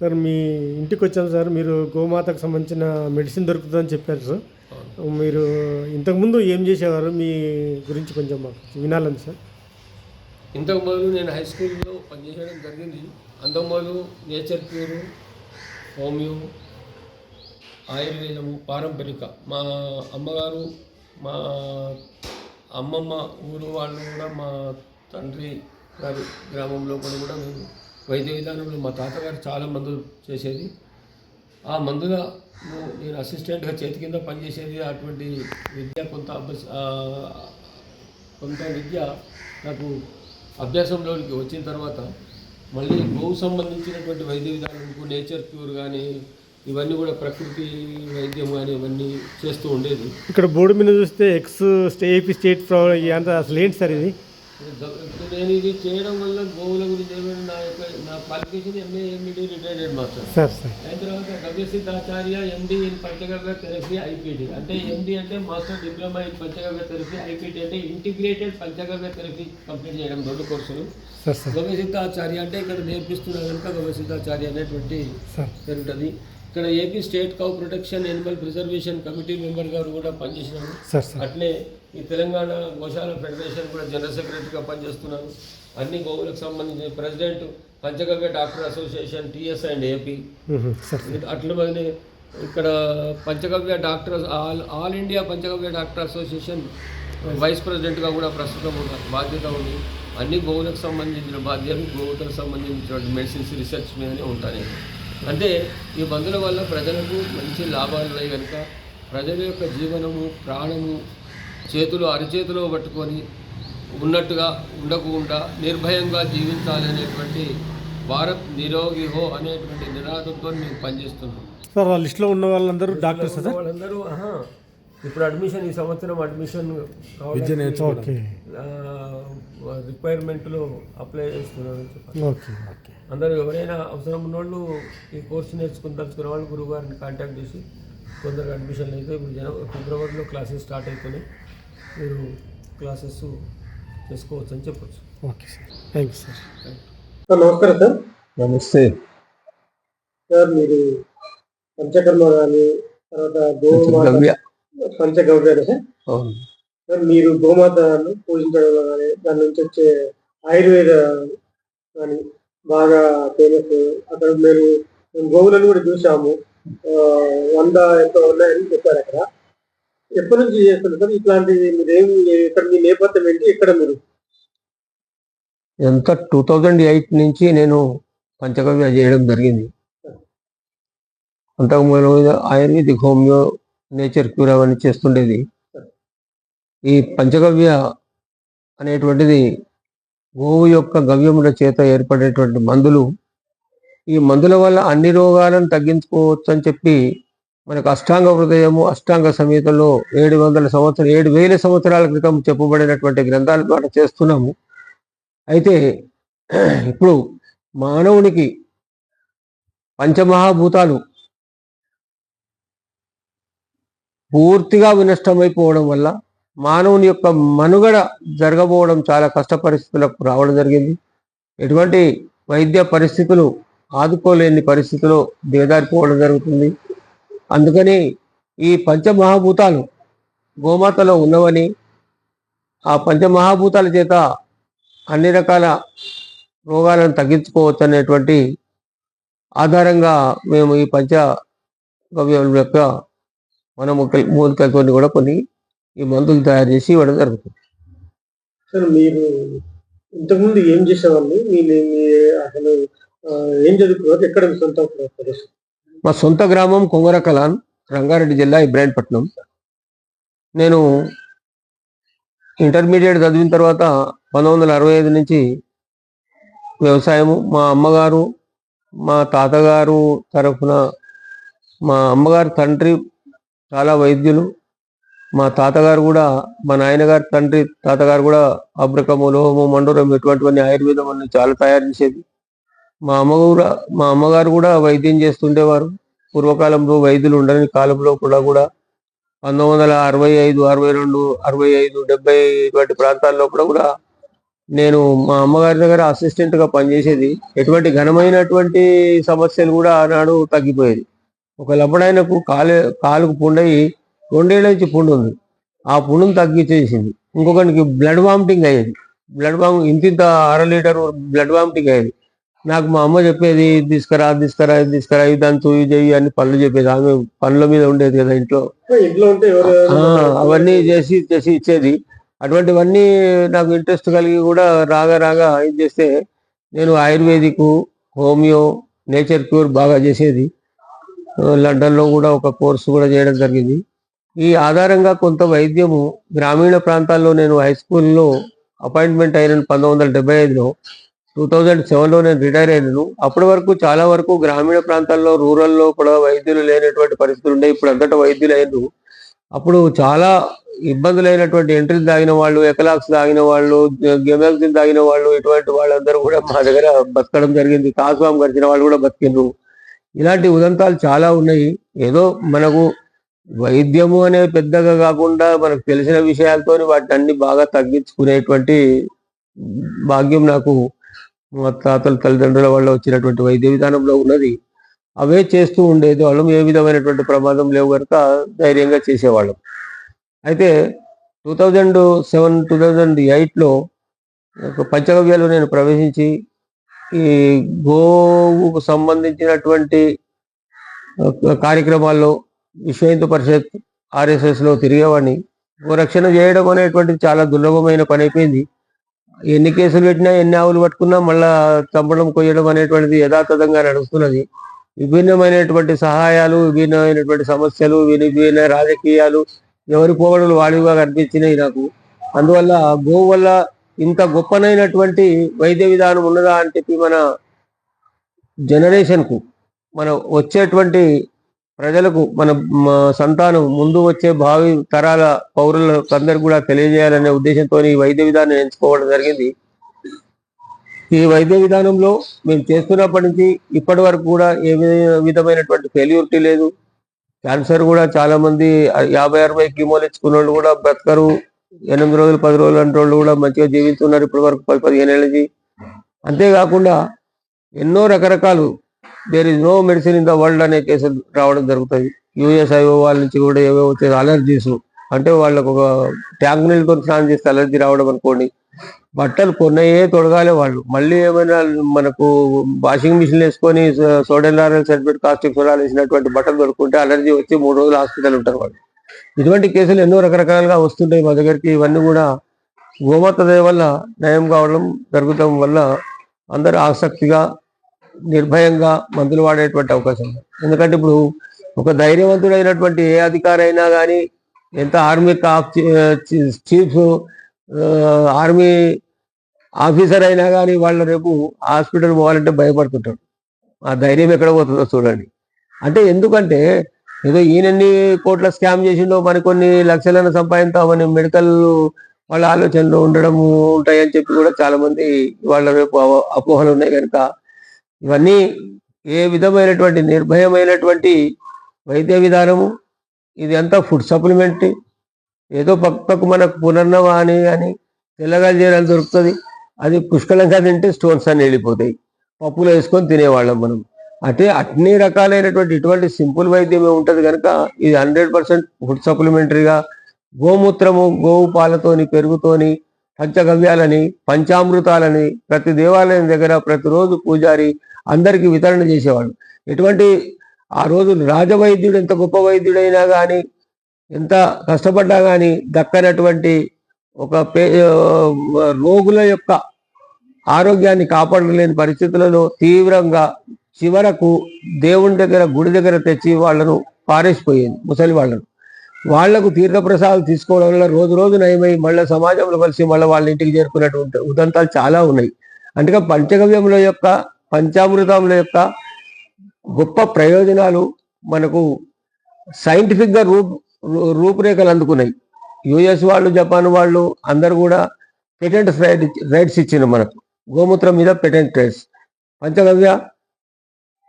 Sir మీ ఇంటికి వచ్చాం sir. మీరు గోమాతకు సంబంధించిన మెడిసిన్ దొరుకుతుందని చెప్పారు సార్. మీరు ఇంతకుముందు ఏం చేసేవారు? మీ గురించి కొంచెం మాకు వినాలని సార్. ఇంతకు మొదలు నేను హై స్కూల్లో పనిచేయడం జరిగింది. అంతకు మొదలు నేచర్ క్యూరు హోమియో ఆయుర్వేదము పారంపరిక. మా అమ్మగారు మా అమ్మమ్మ ఊరు వాళ్ళు కూడా మా తండ్రి గారి గ్రామంలో కూడా మేము వైద్య విధానంలో మా తాతగారు చాలా మందులు చేసేది. ఆ మందుగా నేను అసిస్టెంట్గా చేతి కింద పనిచేసేది అటువంటి విద్య కొంత అభ్యస కొంత విద్య నాకు అభ్యాసంలోనికి వచ్చిన తర్వాత మళ్ళీ గోవు సంబంధించినటువంటి వైద్య విధానం నేచర్ క్యూర్ కానీ ఇవన్నీ కూడా ప్రకృతి వైద్యం కానీ ఇవన్నీ చేస్తూ ఉండేది. ఇక్కడ బోర్డు మీద చూస్తే ఎక్స్ స్టే ఏపీ స్టేట్ ఫ్లవర్ అంతా అసలు ఏంటి సార్ ఇది? నేను ఇది చేయడం వల్ల గోవుల గురించి ఏమైనా నా యొక్క నా qualification MA MEd retired master sir sir అయిన తర్వాత గవ్యసిద్ధాచార్య MD in panchagavya therapy IPT అంటే ఎండి అంటే master diploma in panchagavya therapy IPT అంటే ఇంటిగ్రేటెడ్ పంచగవ్య థెరపీ కంప్లీట్ చేయడం రెండు కోర్సులు. గవ్యసిద్ధాచార్య అంటే ఇక్కడ నేర్పిస్తున్న కనుక గవ్యసిద్ధాచార్య అనేటువంటి ఉంటుంది ఇక్కడ AP state cow protection animal preservation committee member గారు కూడా సార్ అట్లే ఈ తెలంగాణ గోశాల ఫెడరేషన్ కూడా జనరల్ సెక్రటరీగా పనిచేస్తున్నాను అన్ని గోవులకు సంబంధించిన president Panchagavya doctor association TS and AP. Hmm. Sir. Sir అట్లా మరి ఇక్కడ Panchagavya doctor all all India Panchagavya doctor association vice ప్రెసిడెంట్గా కూడా ప్రస్తుతం ఉన్న బాధ్యత ఉంది. అన్ని గోవులకు సంబంధించిన బాధ్యతలు గోవులకు సంబంధించిన మెడిసిన్స్ రీసెర్చ్ మీదనే ఉంటాను అంటే ఈ మందుల వల్ల ప్రజలకు మంచి లాభాలు ఉన్నాయి కనుక ప్రజల యొక్క జీవనము ప్రాణము చేతులు అరచేతిలో పట్టుకొని ఉన్నట్టుగా ఉండకుండా నిర్భయంగా జీవించాలి అనేటువంటి భారత్ నిరోగి హో అనేటువంటి నినాదంతో మేము పనిచేస్తున్నాం. సార్ ఆ లిస్ట్లో ఉన్న వాళ్ళందరూ డాక్టర్స్ సార్ వాళ్ళందరూ ఇప్పుడు అడ్మిషన్ ఈ సంవత్సరం అడ్మిషన్ ఓకే రిక్వైర్మెంట్లో అప్లై చేస్తున్నారని చెప్పాలి. Okay okay. అందరూ ఎవరైనా అవసరం ఉన్నోళ్ళు ఈ కోర్సు నేర్చుకుని తలుచుకున్న వాళ్ళు గురువు గారిని కాంటాక్ట్ చేసి కొందరు అడ్మిషన్లు అయితే ఇప్పుడు జన ఫిబ్రవరిలో క్లాసెస్ స్టార్ట్ అవుతున్నాయి. మీరు క్లాసెస్ చేసుకోవచ్చు అని చెప్పొచ్చు. Okay sir. Thank you sir నమస్కారం సార్. నమస్తే. సార్ మీరు పంచకర్మ కానీ తర్వాత గోమాత గవ్య పంచగవ్యాలు సార్? అవును. సార్ మీరు గోమాతను పూజించడంలో కానీ దాని నుంచి వచ్చే ఆయుర్వేద కానీ బాగా ఫేమస్ అక్కడ మేము గోవులను కూడా చూసాము వంద ఎంతో ఉన్నాయని చెప్పారు అక్కడ. ఎప్పటి నుంచి చేస్తున్నారు? సార్ ఇట్లాంటి మీరేం ఇక్కడ మీ నేపథ్యం ఏంటి? ఇక్కడ మీరు? ఎంత టూ థౌజండ్ ఎయిట్ నుంచి నేను పంచగవ్య చేయడం జరిగింది. అంతకు ముందు ఆయుర్వేదిక్ హోమియో నేచర్ క్యూర్ అవన్నీ చేస్తుండేది. ఈ పంచగవ్య అనేటువంటిది గోవు యొక్క గవ్యముల చేత ఏర్పడేటువంటి మందులు. ఈ మందుల వల్ల అన్ని రోగాలను తగ్గించుకోవచ్చు అని చెప్పి మనకు అష్టాంగ హృదయము అష్టాంగ సమేతలో ఏడు వందల సంవత్సరం ఏడు వేల సంవత్సరాల క్రితం చెప్పబడినటువంటి గ్రంథాల ద్వారా చేస్తున్నాము. అయితే ఇప్పుడు మానవునికి పంచమహాభూతాలు పూర్తిగా వినష్టమైపోవడం వల్ల మానవుని యొక్క మనుగడ జరగబోవడం చాలా కష్ట పరిస్థితులకు రావడం జరిగింది. ఎటువంటి వైద్య పరిస్థితులు ఆదుకోలేని పరిస్థితిలో దిగజారిపోవడం జరుగుతుంది. అందుకని ఈ పంచమహాభూతాలు గోమాతలో ఉన్నవని ఆ పంచమహాభూతాల చేత అన్ని రకాల రోగాలను తగ్గించుకోవచ్చు అనేటువంటి ఆధారంగా మేము ఈ పంచ గవ్యముల యొక్క మన ముక్కలు మూలికలతో కూడా కొన్ని ఈ మందులు తయారు చేసి ఇవ్వడం జరుగుతుంది. సార్ మీరు ఇంతకుముందు ఏం చేసేవాళ్ళు? మీ అసలు ఏం చదువుకున్నారు? ఎక్కడ సొంత మా సొంత గ్రామం కొంగరకలాన్ రంగారెడ్డి జిల్లా ఇబ్రాహీంపట్నం. నేను ఇంటర్మీడియట్ చదివిన తర్వాత పంతొమ్మిది వందల అరవై ఐదు నుంచి వ్యవసాయము. మా అమ్మగారు మా తాతగారు తరఫున మా అమ్మగారు తండ్రి చాలా వైద్యులు. మా తాతగారు కూడా మా నాయనగారి తండ్రి తాతగారు కూడా అబ్రకము లోహము మండూరం ఇటువంటివన్నీ ఆయుర్వేదం అన్ని చాలా తయారు చేసేది. మా అమ్మగారు మా అమ్మగారు కూడా వైద్యం చేస్తుండేవారు. పూర్వకాలంలో వైద్యులు ఉండని కాలంలో కూడా కూడా పంతొమ్మిది వందల అరవై ఐదు అరవై రెండు అరవై ఐదు డెబ్బై ఇటువంటి ప్రాంతాల్లో కూడా కూడా నేను మా అమ్మగారి దగ్గర అసిస్టెంట్గా పనిచేసేది. ఎటువంటి ఘనమైనటువంటి సమస్యలు కూడా ఆనాడు తగ్గిపోయేది. ఒక లబ్బడాయనకు కాలు కాలుకు పుండయి రెండేళ్ళ నుంచి పుండు ఉంది. ఆ పుండును తగ్గించేసింది. ఇంకొకరికి బ్లడ్ వామిటింగ్ అయ్యేది. బ్లడ్ వామ్ ఇంత అర లీటర్ బ్లడ్ వామిటింగ్ అయ్యేది. నాకు మా అమ్మ చెప్పేది "ఇది తీసుకురా తీసుకురా ఇది తీసుకురా ఇది దంచు ఇది చెయ్యి అని పనులు చెప్పేది. ఆమె పనుల మీద ఉండేది కదా ఇంట్లో. అవన్నీ చేసి చేసి ఇచ్చేది. అటువంటివన్నీ నాకు ఇంట్రెస్ట్ కలిగి కూడా రాగా రాగా ఇది చేస్తే నేను ఆయుర్వేదిక్ హోమియో నేచర్ క్యూర్ బాగా చేసేది. లండన్లో కూడా ఒక కోర్సు కూడా చేయడం జరిగింది. ఈ ఆధారంగా కొంత వైద్యము గ్రామీణ ప్రాంతాల్లో నేను హై స్కూల్లో అపాయింట్మెంట్ అయిన పంతొమ్మిది వందల డెబ్బై ఐదులో టూ థౌజండ్ సెవెన్లో నేను రిటైర్ అయినాను. అప్పటి వరకు చాలా వరకు గ్రామీణ ప్రాంతాల్లో రూరల్లో కూడా వైద్యులు లేనటువంటి పరిస్థితులు ఉండే ఇప్పుడు అంతటా వైద్యులు అయినారు అప్పుడు చాలా ఇబ్బందులైనటువంటి ఎంట్రీలు తాగిన వాళ్ళు ఎకలాక్స్ తాగిన వాళ్ళు గెమాక్సిన్ తాగిన వాళ్ళు ఇటువంటి వాళ్ళందరూ కూడా మా దగ్గర బతకడం జరిగింది. కాసువాం గడిచిన వాళ్ళు కూడా బతికిండ్రు. ఇలాంటి ఉదంతాలు చాలా ఉన్నాయి. ఏదో మనకు వైద్యము అనే పెద్దగా కాకుండా మనకు తెలిసిన విషయాలతో వాటిని అన్ని బాగా తగ్గించుకునేటువంటి భాగ్యం నాకు మా తాతల తల్లిదండ్రుల వల్ల వచ్చినటువంటి వైద్య విధానంలో ఉన్నది. అవే చేస్తూ ఉండేది. వాళ్ళం ఏ విధమైనటువంటి ప్రమాదం లేవు కనుక ధైర్యంగా చేసేవాళ్ళం. అయితే two thousand seven two thousand ఎయిట్లో పంచగవ్యాలు నేను ప్రవేశించి ఈ గోవుకు సంబంధించినటువంటి కార్యక్రమాల్లో విశ్వ హిందూ పరిషత్ ఆర్ఎస్ఎస్లో తిరిగేవాడిని. గోరక్షణ చేయడం అనేటువంటిది చాలా దుర్లభమైన పని అయిపోయింది. ఎన్ని కేసులు పెట్టినా ఎన్ని ఆవులు పట్టుకున్నా మళ్ళా చంపడం కొయ్యడం అనేటువంటిది యథాతథంగా నడుస్తున్నది. విభిన్నమైనటువంటి సహాయాలు విభిన్నమైనటువంటి సమస్యలు విభిన్న రాజకీయాలు ఎవరి పోగడలు వాడివిగా కనిపించినాయి నాకు. అందువల్ల గోవు వల్ల ఇంత గొప్పనైనటువంటి వైద్య విధానం ఉన్నదా అని చెప్పి మన జనరేషన్కు మన వచ్చేటువంటి ప్రజలకు మన సంతానం ముందు వచ్చే భావి తరాల పౌరులకు అందరికి కూడా తెలియజేయాలనే ఉద్దేశంతో ఈ వైద్య విధానం ఎంచుకోవడం జరిగింది. ఈ వైద్య విధానంలో మేము చేస్తున్నప్పటి నుంచి ఇప్పటి వరకు కూడా ఏ విధమైనటువంటి ఫెయిల్యూరిటీ లేదు. క్యాన్సర్ కూడా చాలా మంది యాభై అరవై కీమోలు ఇచ్చుకున్న వాళ్ళు కూడా బ్రతకరు. ఎనిమిది రోజులు పది రోజులు అంటే వాళ్ళు కూడా మంచిగా జీవిస్తున్నారు ఇప్పటి వరకు పది పదిహేను ఏళ్ళకి అంతేకాకుండా ఎన్నో రకరకాలు there is no medicine in the world అనే కేసులు రావడం జరుగుతుంది యుఎస్ఐఓ వాళ్ళ నుంచి కూడా ఏవో వచ్చే అలర్జీస్ అంటే వాళ్ళకు ఒక ట్యాంక్ నీళ్ళతో స్నానం చేస్తే అలర్జీ రావడం అనుకోండి. బట్టలు కొన్నయే తొడగాలే వాళ్ళు. మళ్ళీ ఏమైనా మనకు వాషింగ్ మిషన్ వేసుకొని సోడల్ నారల్ సర్టిఫికేట్ కాస్టిక్ సోడాలు వేసినటువంటి బట్టలు దొరుకుంటే అలర్జీ వచ్చి మూడు రోజులు హాస్పిటల్ ఉంటారు వాళ్ళు. ఇటువంటి కేసులు ఎన్నో రకరకాలుగా వస్తుంటాయి మా దగ్గరికి. ఇవన్నీ కూడా గోమాత దయ వల్ల నయం కావడం జరుగుతాం వల్ల అందరూ ఆసక్తిగా నిర్భయంగా మందులు వాడేటువంటి అవకాశం ఉంది. ఎందుకంటే ఇప్పుడు ఒక ధైర్యవంతుడైనటువంటి ఏ అధికారి అయినా కానీ ఎంత ఆర్మీ చీఫ్ ఆర్మీ ఆఫీసర్ అయినా కానీ వాళ్ళ రేపు హాస్పిటల్ పోవాలంటే భయపడుతుంటారు ఆ ధైర్యం ఎక్కడ పోతుందో చూడండి. అంటే ఎందుకంటే ఏదో ఈయనన్ని కోట్ల స్కామ్ చేసిండో మరికొన్ని లక్షలను సంపాదించామని మెడికల్ వాళ్ళ ఆలోచనలు ఉండడం ఉంటాయని చెప్పి కూడా చాలా మంది వాళ్ళ రేపు అపోహలు ఉన్నాయి కనుక ఇవన్నీ ఏ విధమైనటువంటి నిర్భయమైనటువంటి వైద్య విధానము? ఇది అంతా ఫుడ్ సప్లిమెంట్. ఏదో పక్కకు మనకు పునర్నవ అని అని తెల్లగా జీరాలు దొరుకుతుంది. అది పుష్కలంగా తింటే స్టోన్స్ అని వెళ్ళిపోతాయి. పప్పులో వేసుకొని తినేవాళ్ళం మనం. అంటే అన్ని రకాలైనటువంటి ఇటువంటి సింపుల్ వైద్యమే ఉంటుంది కనుక ఇది హండ్రెడ్ పర్సెంట్ ఫుడ్ సప్లిమెంటరీగా. గోమూత్రము గోవు పాలతోని పెరుగుతోని పంచగవ్యాలని పంచామృతాలని ప్రతి దేవాలయం దగ్గర ప్రతిరోజు పూజారి అందరికి వితరణ చేసేవాళ్ళు ఎటువంటి ఆ రోజు రాజవైద్యుడు ఎంత గొప్ప వైద్యుడైనా కానీ ఎంత కష్టపడ్డా కానీ దక్కనటువంటి ఒక పే రోగుల యొక్క ఆరోగ్యాన్ని కాపాడలేని పరిస్థితులలో తీవ్రంగా చివరకు దేవుని దగ్గర గుడి దగ్గర తెచ్చి వాళ్ళను పారేసిపోయింది ముసలి వాళ్ళను. వాళ్ళకు తీర్థప్రసాదాలు తీసుకోవడం వల్ల రోజు రోజు నయమై మళ్ళీ సమాజంలో కలిసి మళ్ళీ వాళ్ళ ఇంటికి చేరుకున్నటువంటి ఉదంతాలు చాలా ఉన్నాయి. అందుకే పంచగవ్యముల యొక్క పంచామృతముల యొక్క గొప్ప ప్రయోజనాలు మనకు సైంటిఫిక్గా రూప్ రూపురేఖలు అందుకున్నాయి. యుఎస్ వాళ్ళు జపాన్ వాళ్ళు అందరు కూడా పెటెంట్ రైట్ రైట్స్ ఇచ్చింది మనకు. గోమూత్రం మీద patent rights Panchagavya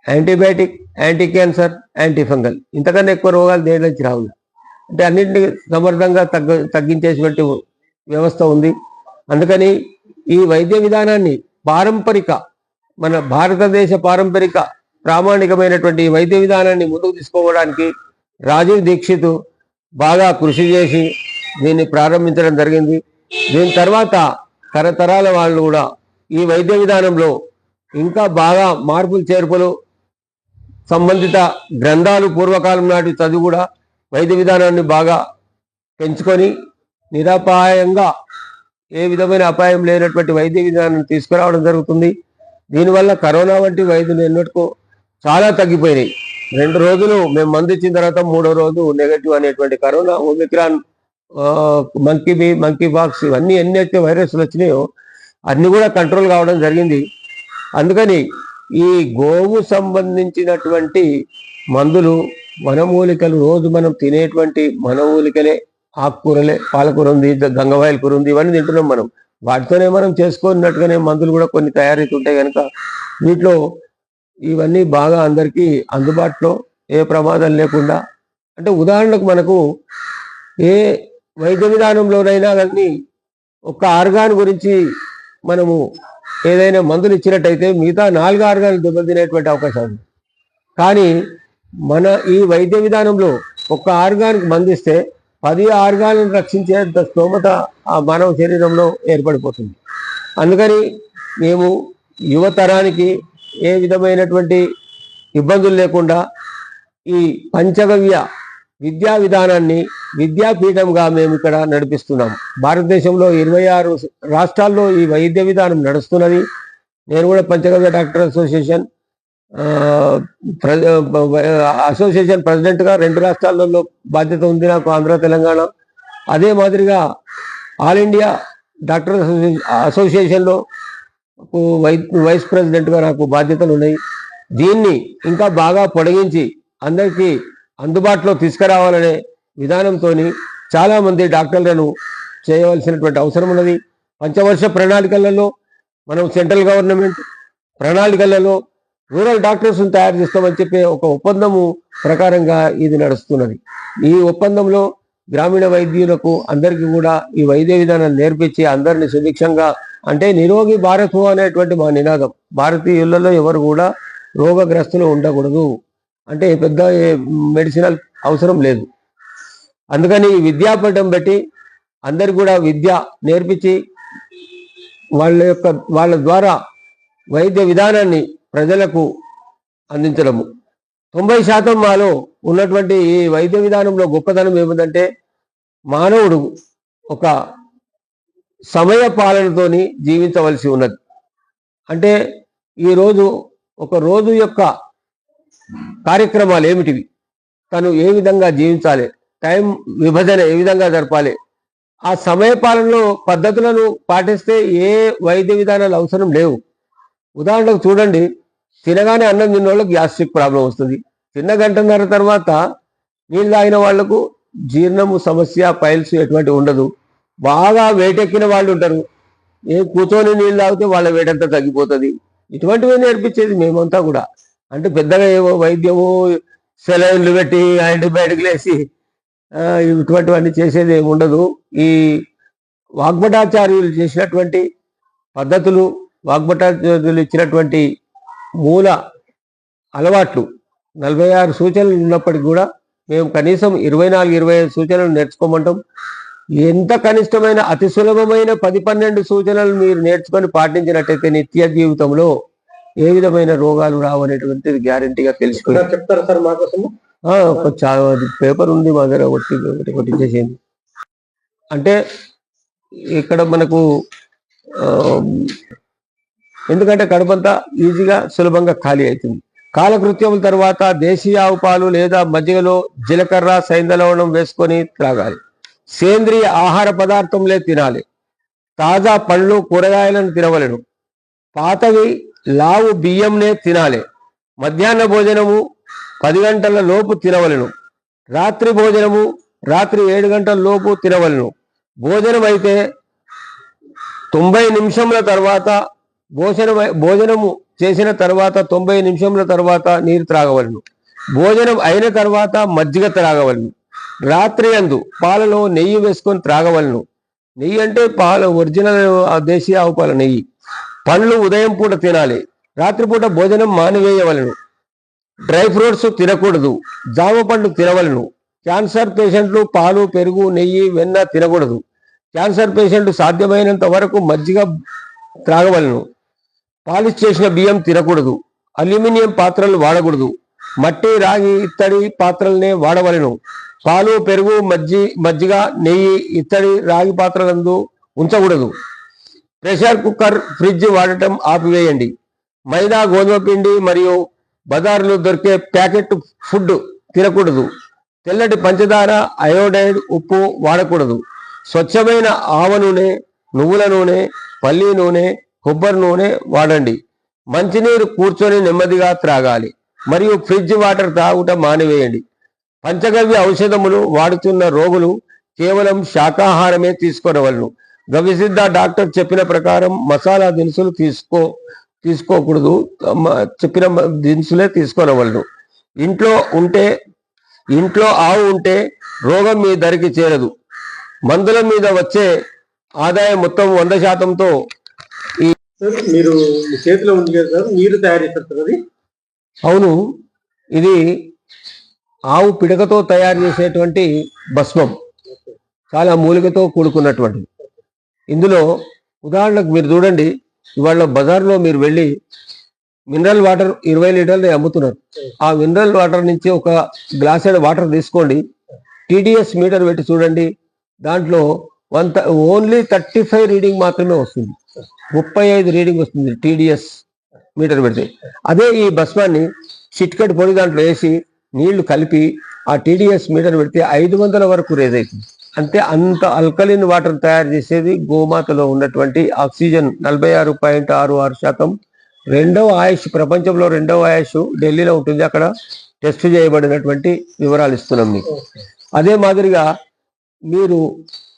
antibiotic anti cancer anti fungal ఇంతకన్నా ఎక్కువ రోగాలు దేని నుంచి రావు? అంటే అన్నింటినీ సమర్థంగా తగ్గ తగ్గించేటువంటి వ్యవస్థ ఉంది. అందుకని ఈ వైద్య విధానాన్ని పారంపరిక మన భారతదేశ పారంపరిక ప్రామాణికమైనటువంటి వైద్య విధానాన్ని ముందుకు తీసుకోవడానికి రాజీవ్ దీక్షిత్ బాగా కృషి చేసి దీన్ని ప్రారంభించడం జరిగింది. దీని తర్వాత తరతరాల వాళ్ళు కూడా ఈ వైద్య విధానంలో ఇంకా బాగా మార్పులు చేర్పులు సంబంధిత గ్రంథాలు పూర్వకాలం నాటి చదువు కూడా వైద్య విధానాన్ని బాగా పెంచుకొని నిరపాయంగా ఏ విధమైన అపాయం లేనటువంటి వైద్య విధానాన్ని తీసుకురావడం జరుగుతుంది. దీనివల్ల కరోనా వంటి వైద్యులు ఎన్నటికో చాలా తగ్గిపోయినాయి. రెండు రోజులు మేము మందు ఇచ్చిన తర్వాత మూడో రోజు నెగటివ్ అనేటువంటి కరోనా ఒమిక్రాన్ మంకీ బీ మంకీ బాక్స్ ఇవన్నీ ఎన్ని అయితే వైరస్లు వచ్చినాయో అన్ని కూడా కంట్రోల్ కావడం జరిగింది. అందుకని ఈ గోవు సంబంధించినటువంటి మందులు వనమూలికలు రోజు మనం తినేటువంటి వనమూలికలే ఆకుకూరలే పాలకూర ఉంది గంగవాయల కూర ఉంది ఇవన్నీ తింటున్నాం మనం. వాటితోనే మనం చేసుకున్నట్టుగానే మందులు కూడా కొన్ని తయారవుతుంటాయి కనుక వీటిలో ఇవన్నీ బాగా అందరికీ అందుబాటులో ఏ ప్రమాదం లేకుండా. అంటే ఉదాహరణకు మనకు ఏ వైద్య విధానంలోనైనా కానీ ఒక ఆర్గాన్ గురించి మనము ఏదైనా మందులు ఇచ్చినట్టయితే మిగతా నాలుగు ఆర్గాన్లు దెబ్బతినేటువంటి అవకాశం ఉంది. కానీ మన ఈ వైద్య విధానంలో ఒక ఆర్గాన్కి మందిస్తే పది ఆర్గాలను రక్షించేంత స్తోమత ఆ మానవ శరీరంలో ఏర్పడిపోతుంది. అందుకని మేము యువతరానికి ఏ విధమైనటువంటి ఇబ్బందులు లేకుండా ఈ పంచగవ్య విద్యా విధానాన్ని విద్యాపీఠంగా మేము ఇక్కడ నడిపిస్తున్నాం భారతదేశంలో ఇరవై ఆరు రాష్ట్రాల్లో ఈ వైద్య విధానం నడుస్తున్నది. నేను కూడా Panchagavya doctor association association president association ప్రెసిడెంట్గా రెండు రాష్ట్రాలలో బాధ్యత ఉంది నాకు ఆంధ్ర తెలంగాణ. అదే మాదిరిగా ఆల్ ఇండియా డాక్టర్ అసోసియేషన్ అసోసియేషన్లో వై- వైస్ ప్రెసిడెంట్గా నాకు బాధ్యతలు ఉన్నాయి. దీన్ని ఇంకా బాగా పొడిగించి అందరికీ అందుబాటులో తీసుకురావాలనే విధానంతో చాలా మంది డాక్టర్లను చేయవలసినటువంటి అవసరం ఉన్నది. పంచవర్ష ప్రణాళికలలో మనం సెంట్రల్ గవర్నమెంట్ ప్రణాళికలలో రూరల్ డాక్టర్స్ను తయారు చేస్తామని చెప్పే ఒక ఒప్పందము ప్రకారంగా ఇది నడుస్తున్నది. ఈ ఒప్పందంలో గ్రామీణ వైద్యులకు అందరికీ కూడా ఈ వైద్య విధానాన్ని నేర్పించి అందరిని సుభిక్షంగా అంటే నిరోగి భారత్ అనేటువంటి మా నినాదం. భారతీయులలో ఎవరు కూడా రోగగ్రస్తులు ఉండకూడదు. అంటే పెద్ద మెడిసినల్ అవసరం లేదు. అందుకని ఈ విద్యాపీఠం బట్టి అందరు కూడా విద్య నేర్పించి వాళ్ళ యొక్క వాళ్ళ ద్వారా వైద్య విధానాన్ని ప్రజలకు అందించడము. తొంభై శాతం మాలో ఉన్నటువంటి ఈ వైద్య విధానంలో గొప్పతనం ఏమిటంటే మానవుడు ఒక సమయ పాలనతోని జీవించవలసి ఉన్నది. అంటే ఈరోజు ఒక రోజు యొక్క కార్యక్రమాలు ఏమిటివి? తను ఏ విధంగా జీవించాలి? టైం విభజన ఏ విధంగా జరపాలి? ఆ సమయ పాలనలో పద్ధతులను పాటిస్తే ఏ వైద్య విధానాలు అవసరం లేవు. ఉదాహరణకు చూడండి తినగానే అన్నం తిన్న వాళ్ళకి గ్యాస్ట్రిక్ ప్రాబ్లం వస్తుంది. తిన్న గంటన్నర తర్వాత నీళ్ళు తాగిన వాళ్ళకు జీర్ణము సమస్య పైల్స్ ఎటువంటి ఉండదు. బాగా వేటెక్కిన వాళ్ళు ఉంటారు. ఏ కూర్చొని నీళ్ళు తాగితే వాళ్ళ వేటంతా తగ్గిపోతుంది. ఇటువంటివి నేర్పించేది మేమంతా కూడా. అంటే పెద్దగా ఏవో వైద్యము సెలవులు పెట్టి యాంటీబయాటిక్లు వేసి ఇటువంటివన్నీ చేసేది ఏమి ఉండదు. ఈ వాగ్భటాచార్యులు చేసినటువంటి పద్ధతులు వాగ్భటాచార్యులు ఇచ్చినటువంటి మూల అలవాట్లు. నలభై ఆరు సూచనలు ఉన్నప్పటికీ కూడా మేము కనీసం ఇరవై నాలుగు ఇరవై ఐదు సూచనలు నేర్చుకోమంటాం. ఎంత కనిష్టమైన అతి సులభమైన పది పన్నెండు సూచనలు మీరు నేర్చుకొని పాటించినట్టయితే నిత్య జీవితంలో ఏ విధమైన రోగాలు రావు అనేటువంటిది గ్యారంటీగా నాకు చెప్తారా సార్ మా కోసము? ఆ, ఒక చా- అది పేపర్ ఉంది మా దగ్గర ఒకటి ఒకటి ఇచ్చేసేయండి అంటే ఇక్కడ మనకు ఎందుకంటే కడుపంతా ఈజీగా సులభంగా ఖాళీ అవుతుంది కాలకృత్యముల తర్వాత దేశీయ ఆవు పాలు లేదా మజ్జిగలో జీలకర్ర సైందలవణం వేసుకొని త్రాగాలి. సేంద్రియ ఆహార పదార్థంలే తినాలి. తాజా పండ్లు కూరగాయలను తినవలను. పాతవి లావు బియ్యంనే తినాలి. మధ్యాహ్న భోజనము పది గంటల లోపు తినవలను. రాత్రి భోజనము రాత్రి ఏడు గంటల లోపు తినవలను. భోజనం అయితే తొంభై నిమిషముల తర్వాత భోజనం భోజనము చేసిన తర్వాత తొంభై నిమిషముల తర్వాత నీరు త్రాగవలను. భోజనం అయిన తర్వాత మజ్జిగ త్రాగవలను. రాత్రి అందు పాలలో నెయ్యి వేసుకొని త్రాగవలను. నెయ్యి అంటే పాలు ఒరిజినల్ ఆ దేశీయ ఆవు పాల నెయ్యి. పండ్లు ఉదయం పూట తినాలి. రాత్రిపూట భోజనం మానివేయవలను. డ్రై ఫ్రూట్స్ తినకూడదు. జామ పండ్లు తినవలను. క్యాన్సర్ పేషెంట్లు పాలు పెరుగు నెయ్యి వెన్న తినకూడదు. క్యాన్సర్ పేషెంట్ సాధ్యమైనంత వరకు మజ్జిగ త్రాగవలను. పాలిష్ చేసిన బియ్యం తినకూడదు. అల్యూమినియం పాత్రలు వాడకూడదు. మట్టి రాగి ఇత్తడి పాత్రలనే వాడవలను. పాలు పెరుగు మజ్జి మజ్జిగ నెయ్యి ఇత్తడి రాగి పాత్రలందు ఉంచకూడదు. ప్రెషర్ కుక్కర్ ఫ్రిడ్జ్ వాడటం ఆపివేయండి. మైదా గోధుమ పిండి మరియు బజారులో దొరికే ప్యాకెట్ ఫుడ్ తినకూడదు. తెల్లటి పంచదార అయోడైడ్ ఉప్పు వాడకూడదు. స్వచ్ఛమైన ఆవ నూనె నువ్వుల నూనె పల్లి నూనె కొబ్బరి నూనె వాడండి. మంచినీరు కూర్చొని నెమ్మదిగా త్రాగాలి. మరియు ఫ్రిడ్జ్ వాటర్ తాగుట మానివేయండి. పంచగవ్య ఔషధములు వాడుతున్న రోగులు కేవలం శాకాహారమే తీసుకోనవలను. గవిసిద్ధ డాక్టర్ చెప్పిన ప్రకారం మసాలా దినుసులు తీసుకో తీసుకోకూడదు. చెప్పిన దినుసులే తీసుకోనవలను. ఇంట్లో ఉంటే ఇంట్లో ఆవు ఉంటే రోగం మీ ధరికి చేరదు. మందుల మీద వచ్చే ఆదాయం మొత్తం వంద శాతంతో సార్ మీరు చేతిలో ఉంది కదా సార్ మీరు తయారు చేస్తారు అది? అవును. ఇది ఆవు పిడకతో తయారు చేసేటువంటి భస్మం. చాలా మూలికతో కూడుకున్నటువంటిది. ఇందులో ఉదాహరణకు మీరు చూడండి ఇవాళ బజార్లో మీరు వెళ్ళి మినరల్ వాటర్ ఇరవై లీటర్లు అమ్ముతున్నారు. ఆ మినరల్ వాటర్ నుంచి ఒక గ్లాసెడ్ వాటర్ తీసుకోండి. టీడీఎస్ మీటర్ పెట్టి చూడండి దాంట్లో one only thirty five reading మాత్రమే వస్తుంది. ముప్పై ఐదు రీడింగ్ వస్తుంది టీడీఎస్ మీటర్ పెడితే. అదే ఈ భస్మాన్ని చిట్కటి పొడి దాంట్లో వేసి నీళ్ళు కలిపి ఆ టీడీఎస్ మీటర్ పెడితే ఐదు వందల వరకు రేజ్ అవుతుంది. అంటే అంత అల్కలిన్ వాటర్ తయారు చేసేది గోమాతలో ఉన్నటువంటి ఆక్సిజన్ నలభై ఆరు పాయింట్ ఆరు ఆరు శాతం. రెండవ ఆయుష్ ప్రపంచంలో రెండవ ఆయుష్ ఢిల్లీలో ఉంటుంది. అక్కడ టెస్ట్ చేయబడినటువంటి వివరాలు ఇస్తున్నాం మీకు. అదే మాదిరిగా మీరు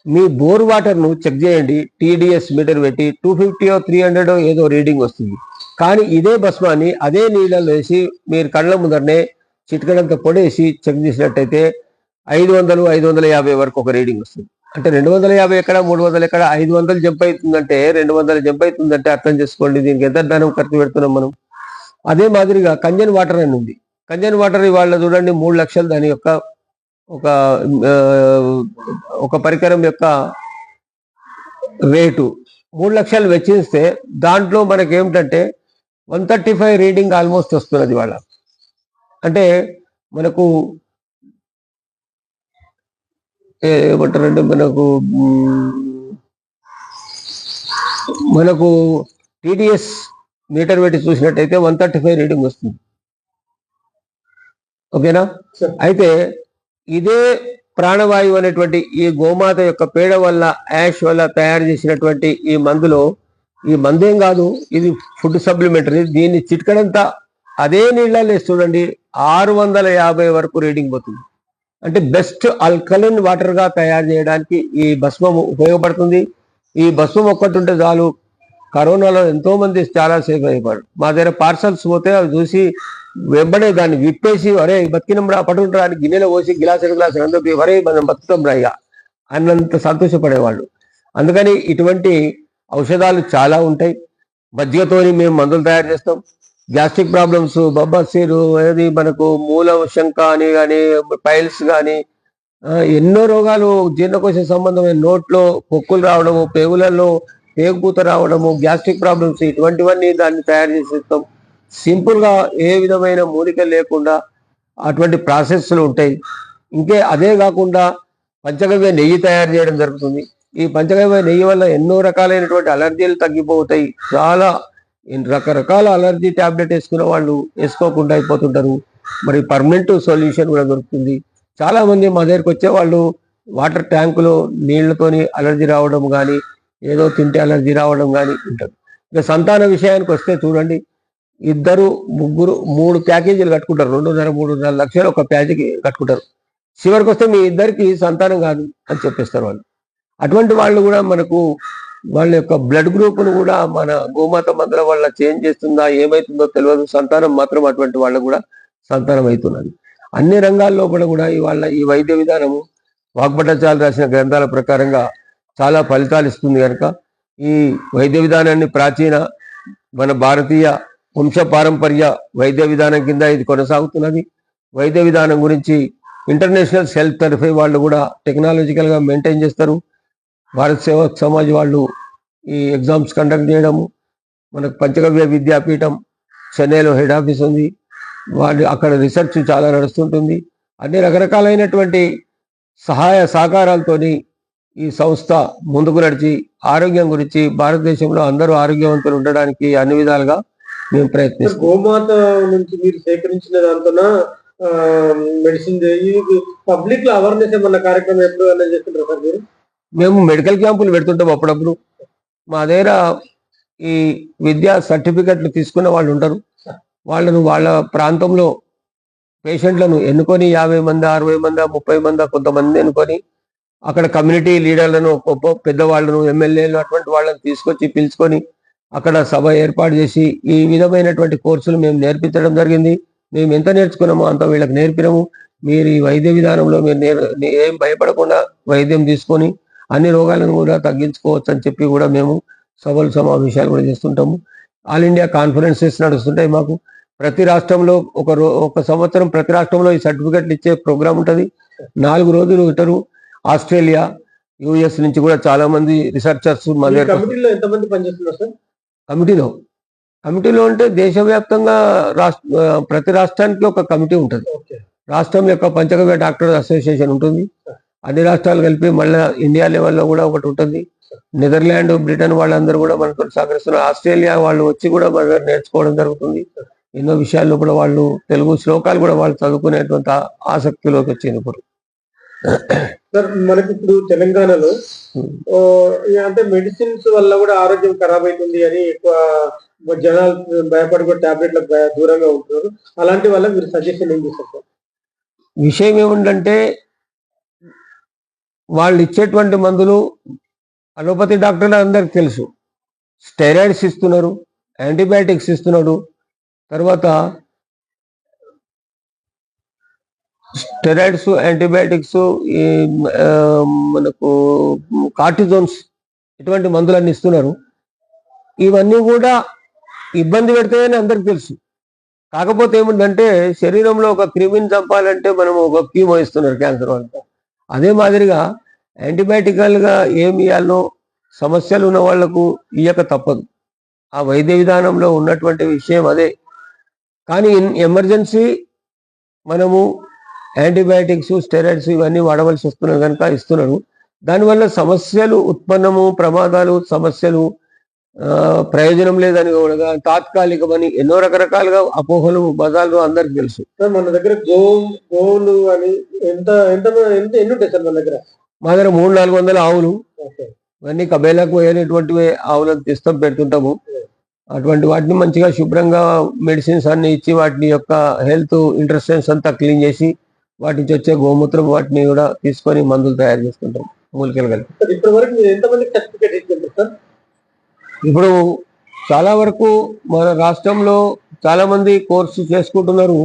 మీ బోర్ వాటర్ను చెక్ చేయండి. టీడీఎస్ మీటర్ పెట్టి టూ ఫిఫ్టీ త్రీ హండ్రెడ్ ఏదో రీడింగ్ వస్తుంది. కానీ ఇదే భస్మాన్ని అదే నీళ్ళలో వేసి మీరు కళ్ళ ముందరనే చిటికడంత పొడేసి చెక్ చేసినట్టయితే ఐదు వందలు ఐదు వందల యాభై వరకు ఒక రీడింగ్ వస్తుంది. అంటే రెండు వందల యాభై ఎక్కడ మూడు వందలు ఎక్కడ ఐదు వందలు జంప్ అవుతుందంటే రెండు వందలు జంప్ అవుతుందంటే అర్థం చేసుకోండి. దీనికి ఎంత ధనం ఖర్చు పెడుతున్నాం మనం? అదే మాదిరిగా కంజన్ వాటర్ అని ఉంది. కంజన్ వాటర్ ఇవాళ చూడండి మూడు లక్షలు దాని యొక్క ఒక ఒక పరికరం యొక్క రేటు మూడు లక్షలు వెచ్చిస్తే దాంట్లో మనకి ఏమిటంటే one thirty five reading almost వస్తున్నది వాళ్ళ అంటే మనకు ఏ- ఏమంటారంటే మనకు మనకు టీడీఎస్ మీటర్ పెట్టి చూసినట్టయితే వన్ థర్టీ ఫైవ్ రీడింగ్ వస్తుంది. ఓకేనా. అయితే ఇదే ప్రాణవాయువు అనేటువంటి ఈ గోమాత యొక్క పేడ వల్ల యాష్ వల్ల తయారు చేసినటువంటి ఈ మందులో ఈ మందేం కాదు ఇది ఫుడ్ సప్లిమెంటరీ దీన్ని చిట్కడంతా అదే నీళ్ళలో చూడండి ఆరు వందల యాభై వరకు రీడింగ్ పోతుంది. అంటే బెస్ట్ అల్కలిన్ వాటర్గా తయారు చేయడానికి ఈ భస్మం ఉపయోగపడుతుంది. ఈ భస్మం ఒక్కటి ఉంటే చాలు కరోనాలో ఎంతో మంది చాలా సేఫ్ అయిపోయారు. మా దగ్గర పార్సల్స్ పోతే అవి చూసి వెంబడే దాన్ని విప్పేసి అరే బతికినం రా పట్టుకుంటారా అని గిన్నెలో పోసి గిలాస్ గ్లాస్ అందరికి వరే మనం బతుకుతాం రా ఇక అన్నంత సంతోషపడేవాళ్ళు. అందుకని ఇటువంటి ఔషధాలు చాలా ఉంటాయి. మజ్జిగతోని మేము మందులు తయారు చేస్తాం. గ్యాస్ట్రిక్ ప్రాబ్లమ్స్ బొబ్బసీరు ఏది మనకు మూల శంక అని కానీ పైల్స్ కానీ ఎన్నో రోగాలు జీర్ణకోశ సంబంధమైన నోట్లో పొక్కులు రావడము పేగులలో పేగుపూత రావడము గ్యాస్ట్రిక్ ప్రాబ్లమ్స్ ఇటువంటివన్నీ దాన్ని తయారు చేసి ఇస్తాం సింపుల్గా ఏ విధమైన మూలిక లేకుండా అటువంటి ప్రాసెస్లు ఉంటాయి. ఇంకే అదే కాకుండా పంచగవ్య నెయ్యి తయారు చేయడం జరుగుతుంది. ఈ పంచగవ్య నెయ్యి వల్ల ఎన్నో రకాలైనటువంటి అలర్జీలు తగ్గిపోతాయి. చాలా రకరకాల అలర్జీ ట్యాబ్లెట్ వేసుకున్న వాళ్ళు వేసుకోకుండా అయిపోతుంటారు. మరి పర్మనెంట్ సొల్యూషన్ కూడా దొరుకుతుంది. చాలా మంది మా దగ్గరికి వచ్చే వాళ్ళు వాటర్ ట్యాంకులో నీళ్ళతోని అలర్జీ రావడం కానీ ఏదో తింటే అలర్జీ రావడం కానీ ఉంటుంది. ఇక సంతాన విషయానికి వస్తే చూడండి ఇద్దరు ముగ్గురు మూడు ప్యాకేజీలు కట్టుకుంటారు. రెండున్నర మూడున్నర లక్షలు ఒక ప్యాకేజీ కట్టుకుంటారు. చివరికి వస్తే మీ ఇద్దరికి సంతానం కాదు అని చెప్పేస్తారు వాళ్ళు. అటువంటి వాళ్ళు కూడా మనకు వాళ్ళ యొక్క బ్లడ్ గ్రూప్ను కూడా మన గోమాత మందుల వల్ల చేంజ్ చేస్తుందా ఏమవుతుందో తెలియదు. సంతానం మాత్రం అటువంటి వాళ్ళు కూడా సంతానం అవుతున్నది. అన్ని రంగాల్లో కూడా కూడా ఇవాళ ఈ వైద్య విధానము వాగ్భటాచార్య రాసిన గ్రంథాల ప్రకారంగా చాలా ఫలితాలు ఇస్తుంది కనుక ఈ వైద్య విధానాన్ని ప్రాచీన మన భారతీయ వంశ పారంపర్య వైద్య విధానం కింద ఇది కొనసాగుతున్నది. వైద్య విధానం గురించి ఇంటర్నేషనల్ సెల్ఫ్ తరఫే వాళ్ళు కూడా టెక్నాలజికల్గా మెయింటైన్ చేస్తారు. భారత సేవా సమాజ్ వాళ్ళు ఈ ఎగ్జామ్స్ కండక్ట్ చేయడము మనకు పంచగవ్య విద్యాపీఠం చెన్నైలో హెడ్ ఆఫీస్ ఉంది. వాళ్ళు అక్కడ రీసెర్చ్ చాలా నడుస్తుంటుంది. అన్ని రకరకాలైనటువంటి సహాయ సహకారాలతోని ఈ సంస్థ ముందుకు నడిచి ఆరోగ్యం గురించి భారతదేశంలో అందరూ ఆరోగ్యవంతులు ఉండడానికి అన్ని విధాలుగా మేము ప్రయత్నిస్తాం. గోమాత నుంచి మీరు సేకరించిన దాంతోన మెడిసిన్ పబ్లిక్లో అవేర్నెస్ ఏమన్నా కార్యక్రమం ఎప్పుడు చేస్తుంటారు సార్ మీరు? మేము మెడికల్ క్యాంపులు పెడుతుంటాం అప్పుడప్పుడు. మా దగ్గర ఈ విద్యా సర్టిఫికెట్లు తీసుకున్న వాళ్ళు ఉంటారు. వాళ్ళను వాళ్ళ ప్రాంతంలో పేషెంట్లను ఎన్నుకొని యాభై మంది అరవై మంది ముప్పై మంది కొంతమంది ఎన్నుకొని అక్కడ కమ్యూనిటీ లీడర్లను పెద్దవాళ్ళను ఎమ్మెల్యేలు అటువంటి వాళ్ళని తీసుకొచ్చి పిలుచుకొని అక్కడ సభ ఏర్పాటు చేసి ఈ విధమైనటువంటి కోర్సులు మేము నేర్పించడం జరిగింది. మేము ఎంత నేర్చుకున్నామో అంత వీళ్ళకి నేర్పినాము. మీరు ఈ వైద్య విధానంలో మీరు ఏం భయపడకుండా వైద్యం తీసుకొని అన్ని రోగాలను కూడా తగ్గించుకోవచ్చు అని చెప్పి కూడా మేము సభలు సమావేశాలు కూడా చేస్తుంటాము. ఆల్ ఇండియా కాన్ఫరెన్సెస్ నడుస్తుంటాయి మాకు. ప్రతి రాష్ట్రంలో ఒక రో ఒక సంవత్సరం ప్రతి రాష్ట్రంలో ఈ సర్టిఫికెట్లు ఇచ్చే ప్రోగ్రామ్ ఉంటుంది. నాలుగు రోజులు ఉంటారు. ఆస్ట్రేలియా యుఎస్ నుంచి కూడా చాలా మంది రిసెర్చర్స్ కమిటీలో ఎంతమంది పనిచేస్తున్నారు సార్? కమిటీలో. కమిటీలో అంటే దేశవ్యాప్తంగా రాష్ట్ర ప్రతి రాష్ట్రానికి ఒక కమిటీ ఉంటుంది. రాష్ట్రం యొక్క పంచగవ్య డాక్టర్ అసోసియేషన్ ఉంటుంది. అన్ని రాష్ట్రాలు కలిపి మళ్ళీ ఇండియా లెవెల్లో కూడా ఒకటి ఉంటుంది. నెదర్లాండ్ బ్రిటన్ వాళ్ళందరూ కూడా మనతో సహకరిస్తున్నారు. ఆస్ట్రేలియా వాళ్ళు వచ్చి కూడా మన నేర్చుకోవడం జరుగుతుంది. ఎన్నో విషయాల్లో కూడా వాళ్ళు తెలుగు శ్లోకాలు కూడా వాళ్ళు చదువుకునేటువంటి ఆసక్తిలోకి వచ్చింది ఇప్పుడు. సార్ మనకి ఇప్పుడు తెలంగాణలో అంటే మెడిసిన్స్ వల్ల కూడా ఆరోగ్యం ఖరాబ్ అవుతుంది అని ఎక్కువ జనాలు భయపడి కూడా టాబ్లెట్లకు భయ- దూరంగా ఉంటున్నారు. అలాంటి వల్ల మీరు సజెషన్ ఏం చేస్తారు సార్? విషయం ఏముందంటే వాళ్ళు ఇచ్చేటువంటి మందులు అలోపతి డాక్టర్లు అందరికి తెలుసు. స్టెరాయిడ్స్ ఇస్తున్నారు యాంటీబయాటిక్స్ ఇస్తున్నాడు తర్వాత స్టెరాయిడ్స్ యాంటీబయాటిక్స్ ఈ మనకు కార్టిజోన్స్ ఇటువంటి మందులన్నీ ఇస్తున్నారు. ఇవన్నీ కూడా ఇబ్బంది పెడతాయని అందరికి తెలుసు. కాకపోతే ఏముందంటే శరీరంలో ఒక క్రిమిని చంపాలంటే మనం ఒక కీమో ఇస్తున్నారు క్యాన్సర్ వాళ్ళకి. అదే మాదిరిగా యాంటీబయాటికల్గా ఏమి ఇవ్వాలో సమస్యలు ఉన్న వాళ్ళకు ఇయ్యక తప్పదు. ఆ వైద్య విధానంలో ఉన్నటువంటి విషయం అదే. కానీ ఎమర్జెన్సీ మనము యాంటీబయాటిక్స్ స్టెరాయిడ్స్ ఇవన్నీ వాడవలసి వస్తున్నది కనుక ఇస్తున్నారు. దానివల్ల సమస్యలు ఉత్పన్నము ప్రమాదాలు సమస్యలు ప్రయోజనం లేదని కూడా తాత్కాలికమని ఎన్నో రకరకాలుగా అపోహలు బజార్లు అందరికి తెలుసు. మన దగ్గర గోవులు అని ఎంత ఎంత ఎంత ఎన్ని ఉంటాయి సార్ మన దగ్గర? మా దగ్గర మూడు నాలుగు వందల ఆవులు. ఇవన్నీ కబేలకు పోయినటువంటివి ఆవులను తెస్తాం పెడుతుంటాము. అటువంటి వాటిని మంచిగా శుభ్రంగా మెడిసిన్స్ అన్ని ఇచ్చి వాటిని యొక్క హెల్త్ ఇంట్రెస్టెన్స్ అంతా క్లీన్ చేసి వాటి నుంచి వచ్చే గోమూత్రం వాటిని కూడా తీసుకొని మందులు తయారు చేసుకుంటాం మూలికలు కలిపి. ఇప్పుడు చాలా వరకు మన రాష్ట్రంలో చాలా మంది కోర్సు చేసుకుంటున్నారు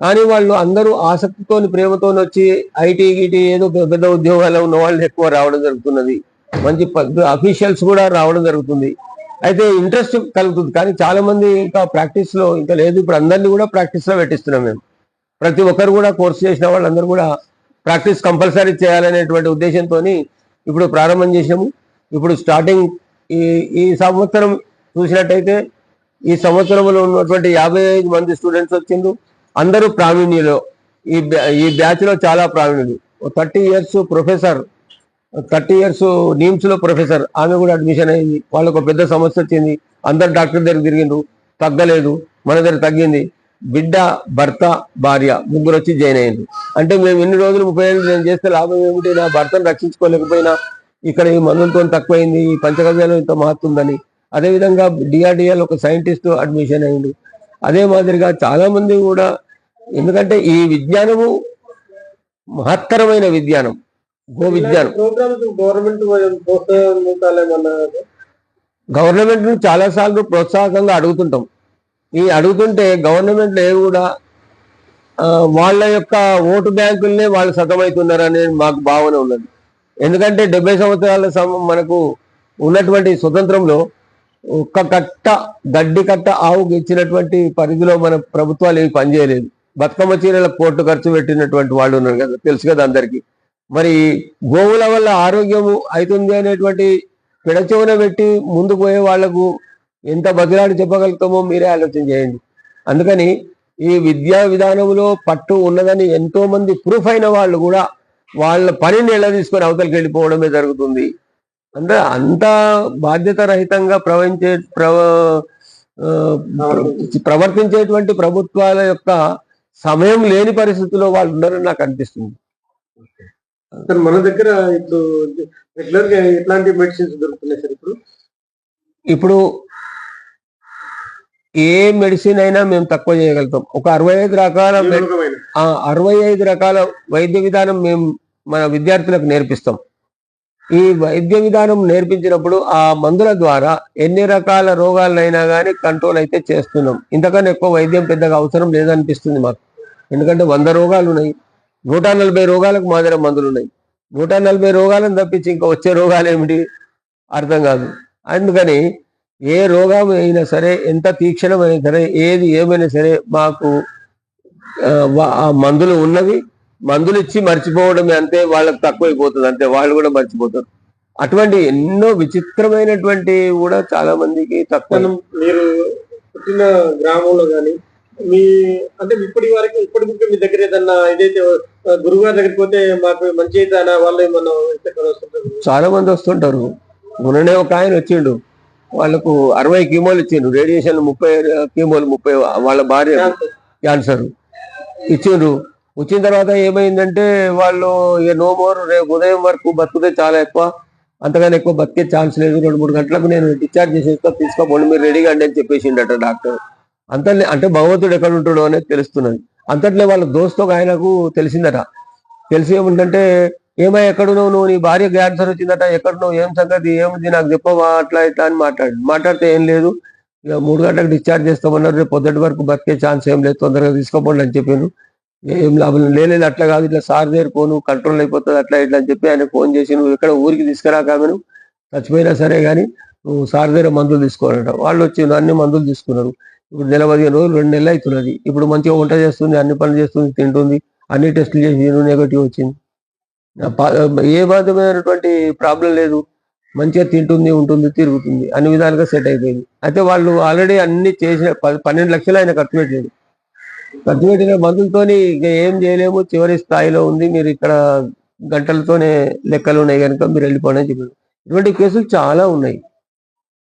కానీ వాళ్ళు అందరూ ఆసక్తితోని ప్రేమతోని వచ్చి ఐటీ గిటి ఏదో పెద్ద పెద్ద ఉద్యోగాల్లో ఉన్న వాళ్ళు ఎక్కువ రావడం జరుగుతున్నది. మంచి అఫీషియల్స్ కూడా రావడం జరుగుతుంది. అయితే ఇంట్రెస్ట్ కలుగుతుంది కానీ చాలా మంది ఇంకా ప్రాక్టీస్లో ఇంకా లేదు. ఇప్పుడు అందరినీ కూడా ప్రాక్టీస్లో పెట్టిస్తున్నాం మేము. ప్రతి ఒక్కరు కూడా కోర్సు చేసిన వాళ్ళందరూ కూడా ప్రాక్టీస్ కంపల్సరీ చేయాలనేటువంటి ఉద్దేశంతో ఇప్పుడు ప్రారంభం చేసాము ఇప్పుడు స్టార్టింగ్ ఈ ఈ సంవత్సరం చూసినట్టయితే ఈ సంవత్సరంలో ఉన్నటువంటి యాభై ఐదు మంది స్టూడెంట్స్ వచ్చిండ్రు. అందరూ ప్రావీణ్యులు. ఈ బ్యా- ఈ బ్యాచ్లో చాలా ప్రావీణ్యులు. Thirty years professor thirty years నీమ్స్లో professor. ఆమె కూడా అడ్మిషన్ అయింది. వాళ్ళకు ఒక పెద్ద సమస్య వచ్చింది. అందరు డాక్టర్ దగ్గర తిరిగిండ్రు. తగ్గలేదు. మన దగ్గర తగ్గింది. బిడ్డ భర్త భార్య ముగ్గురు వచ్చి జాయిన్ అయ్యింది అంటే మేము ఎన్ని రోజులు ముప్పై ఏళ్ళు నేను చేస్తే లాభం ఏమిటి నా భర్తను రక్షించుకోలేకపోయినా ఇక్కడ ఈ మందులతో తక్కువైంది ఈ పంచగవ్యాలు ఇంత మహత్తుందని. అదేవిధంగా డిఆర్డిఎల్ ఒక సైంటిస్ట్ అడ్మిషన్ అయింది అదే మాదిరిగా చాలా మంది కూడా ఎందుకంటే ఈ విజ్ఞానము మహత్తరమైన విజ్ఞానం గో విజ్ఞానం. గవర్నమెంట్ గవర్నమెంట్ చాలా సార్లు ప్రోత్సాహకంగా అడుగుతుంటాం. ఈ అడుగుతుంటే గవర్నమెంట్లో కూడా వాళ్ళ యొక్క ఓటు బ్యాంకుల్నే వాళ్ళు సతమవుతున్నారనే మాకు భావన ఉన్నది. ఎందుకంటే డెబ్బై సంవత్సరాల సమ మనకు ఉన్నటువంటి స్వతంత్రంలో ఒక్క కట్ట గడ్డి కట్ట ఆవుకి ఇచ్చినటువంటి పరిధిలో మన ప్రభుత్వాలు ఏవి పనిచేయలేదు. బతుకమ్మ చీరల కోట్లు ఖర్చు పెట్టినటువంటి వాళ్ళు ఉన్నారు కదా తెలుసు కదా అందరికీ. మరి గోవుల వల్ల ఆరోగ్యము అవుతుంది అనేటువంటి పిడచెవున పెట్టి ముందుకు పోయే వాళ్ళకు ఎంత బదిలాడి చెప్పగలుగుతామో మీరే ఆలోచన చేయండి. అందుకని ఈ విద్యా విధానంలో పట్టు ఉన్నదని ఎంతో మంది ప్రూఫ్ అయిన వాళ్ళు కూడా వాళ్ళ పనిని ఎలా తీసుకొని అవతలికి వెళ్ళిపోవడమే జరుగుతుంది. అంటే అంత బాధ్యత రహితంగా ప్రవహించే ప్రవ ప్రవర్తించేటువంటి ప్రభుత్వాల యొక్క సమయం లేని పరిస్థితుల్లో వాళ్ళు ఉన్నారని నాకు అనిపిస్తుంది. మన దగ్గర ఇప్పుడు రెగ్యులర్గా ఎట్లాంటి మెడిసిన్స్ దొరుకుతున్నాయి సార్ ఇప్పుడు? ఇప్పుడు ఏ మెడిసిన్ అయినా మేము తక్కువ చేయగలుగుతాం. ఒక అరవై ఐదు రకాల అరవై ఐదు రకాల వైద్య విధానం మేము మన విద్యార్థులకు నేర్పిస్తాం. ఈ వైద్య విధానం నేర్పించినప్పుడు ఆ మందుల ద్వారా ఎన్ని రకాల రోగాలైనా కానీ కంట్రోల్ అయితే చేస్తున్నాం. ఇంతకన్నా ఎక్కువ వైద్యం పెద్దగా అవసరం లేదనిపిస్తుంది మాకు. ఎందుకంటే వంద రోగాలు ఉన్నాయి నూట నలభై రోగాలకు మా దగ్గర మందులు ఉన్నాయి నూట నలభై రోగాలను తప్పించి ఇంకా వచ్చే రోగాలు ఏమిటి? అర్థం కాదు. అందుకని ఏ రోగం అయినా సరే ఎంత తీక్షణమైనా సరే ఏది ఏమైనా సరే మాకు ఆ, మందులు ఉన్నవి మందులు ఇచ్చి మర్చిపోవడమే అంతే వాళ్ళకి తక్కువైపోతుంది. అంతే వాళ్ళు కూడా మర్చిపోతారు. అటువంటి ఎన్నో విచిత్రమైనటువంటి కూడా చాలా మందికి తక్కువ. మనం మీరు పుట్టిన గ్రామంలో కానీ మీ అంటే ఇప్పటి వరకు ఇప్పటి వరకు మీ దగ్గర ఏదన్నా ఇదైతే ఆ, గురువుగారి దగ్గరికి పోతే మాకు మంచి అయితే వాళ్ళు వస్తుంటారు? చాలా మంది వస్తుంటారు. మొన్ననే ఒక ఆయన వచ్చిండు. వాళ్ళకు అరవై కీమోలు ఇచ్చిండ్రు. రేడియేషన్ ముప్పై కీమోలు ముప్పై వాళ్ళ భార్య క్యాన్సర్ ఇచ్చిండ్రు. వచ్చిన తర్వాత ఏమైందంటే వాళ్ళు ఇక నో మోర్ రేపు ఉదయం వరకు బతుకుతే చాలా ఎక్కువ. అంతగానే ఎక్కువ బతికే ఛాన్స్ లేదు. రెండు మూడు గంటలకు నేను డిశ్చార్జ్ చేసేస్తా తీసుకోపోండి మీరు రెడీగా అండి అని చెప్పేసిండట డాక్టర్. అంతలే అంటే భగవంతుడు ఎక్కడ ఉంటాడో అనేది తెలుస్తున్నది. అంతట్లే వాళ్ళ దోస్తు ఒక ఆయనకు తెలిసిందట. తెలిసి ఏముందంటే ఏమై ఎక్కడున్నావు నువ్వు? నీ భార్య క్యాన్సర్ వచ్చిందట? ఎక్కడున్నావు? ఏం సంగతి? ఏముంది? నాకు చెప్పవా? అట్లా ఇట్లా అని మాట్లాడు మాట్లాడితే ఏం లేదు. ఇక మూడు గంటలకు డిశ్చార్జ్ చేస్తామన్నారు. రేపు పొద్దుటి వరకు బతికే ఛాన్స్ ఏం లేదు. తొందరగా తీసుకోపోండి అని చెప్పాను ఏం లాభం లేదు. అట్లా కాదు. ఇట్లా సార్ దగ్గర పోను కంట్రోల్ అయిపోతుంది అట్లా ఇట్లా అని చెప్పి ఆయన ఫోన్ చేసి నువ్వు ఇక్కడ ఊరికి తీసుకురాక ఆమెను? చచ్చిపోయినా సరే కానీ నువ్వు సార్ దగ్గర మందులు తీసుకోవాలంట. వాళ్ళు వచ్చి అన్ని మందులు తీసుకున్నారు. ఇప్పుడు నెల పదిహేను రోజులు రెండు నెలలు అవుతున్నది. ఇప్పుడు మంచిగా వంట చేస్తుంది అన్ని పనులు చేస్తుంది తింటుంది అన్ని టెస్టులు చేసి నెగటివ్ వచ్చింది. ఏ బాధమైనటువంటి ప్రాబ్లం లేదు. మంచిగా తింటుంది ఉంటుంది తిరుగుతుంది. అన్ని విధాలుగా సెట్ అయిపోయింది. అయితే వాళ్ళు ఆల్రెడీ అన్ని చేసిన ప- పన్నెండు లక్షలు ఆయన ఖర్చు పెట్టాడు. ఖర్చు పెట్టిన మందులతోని ఇక ఏం చేయలేము. చివరి స్థాయిలో ఉంది. మీరు ఇక్కడ గంటలతోనే లెక్కలు ఉన్నాయి కనుక మీరు వెళ్ళిపోండి అని చెప్పారు. ఇటువంటి కేసులు చాలా ఉన్నాయి.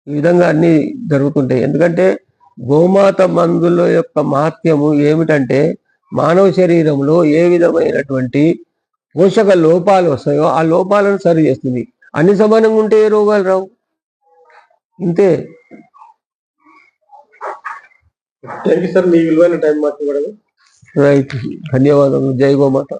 ఈ విధంగా అన్ని జరుగుతుంటాయి. ఎందుకంటే గోమాత మందుల యొక్క మహత్యము ఏమిటంటే మానవ శరీరంలో ఏ విధమైనటువంటి పోషక లోపాలు వస్తాయో ఆ లోపాలను సరి చేస్తుంది. అన్ని సమానంగా ఉంటే ఏ రోగాలు రావు? ఇంతే. థ్యాంక్ యూ సార్ మీ విలువైన టైం ఇవ్వడం. రైట్ ధన్యవాదాలు జై గోమాత.